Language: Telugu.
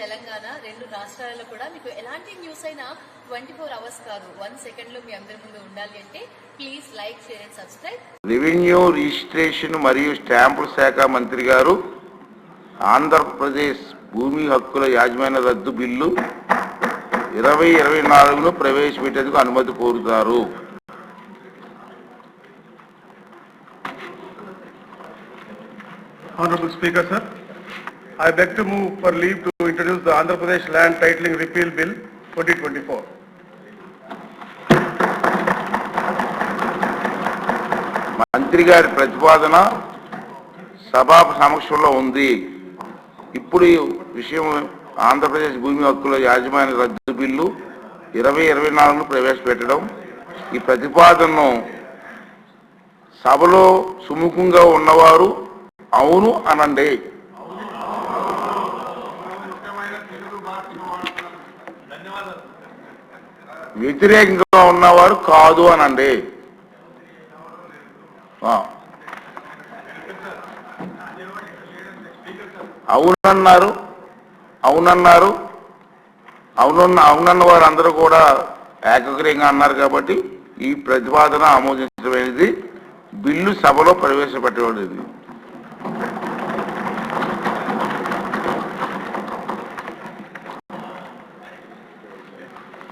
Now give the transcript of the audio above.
తెలంగాణ రెండు రాష్ట్రాలలో కూడా మీకు ఎలాంటి న్యూస్ అయినా ట్వంటీ ఫోర్ అవర్స్ కాదు. వన్ సెకండ్లో మీ అందరి ముందు ఉండాలి అంటే please like share and subscribe. Revenue registration మరియు స్టాంపుల శాఖ మంత్రి గారు ఆంధ్రప్రదేశ్ భూమి హక్కుల యాజమాన్య రద్దు బిల్లు ఇరవై ఇరవై నాలుగును ప్రవేశపెట్టేందుకు అనుమతి కోరుతారు. Honorable Speaker, sir, I beg to move for leave to introduce the Andhra Pradesh Land Titling Repeal Bill 2024. మంత్రి గారి ప్రతిపాదన సభా సమక్షంలో ఉంది ఇప్పుడు ఈ విషయం ఆంధ్రప్రదేశ్ భూమి హక్కుల యాజమాన్య రద్దు బిల్లు ఇరవై ఇరవై నాలుగును ప్రవేశపెట్టడం ఈ ప్రతిపాదనను సభలో సుముఖంగా ఉన్నవారు అవును అనండి వ్యతిరేకంగా ఉన్నవారు కాదు అనండి. అవునన్నారు అవునన్నారు అవునన్న అవునన్న వారు అందరూ కూడా ఏకగ్రీయంగా అన్నారు కాబట్టి ఈ ప్రతిపాదన ఆమోదించడమైనది బిల్లు సభలో ప్రవేశపెట్టబడింది.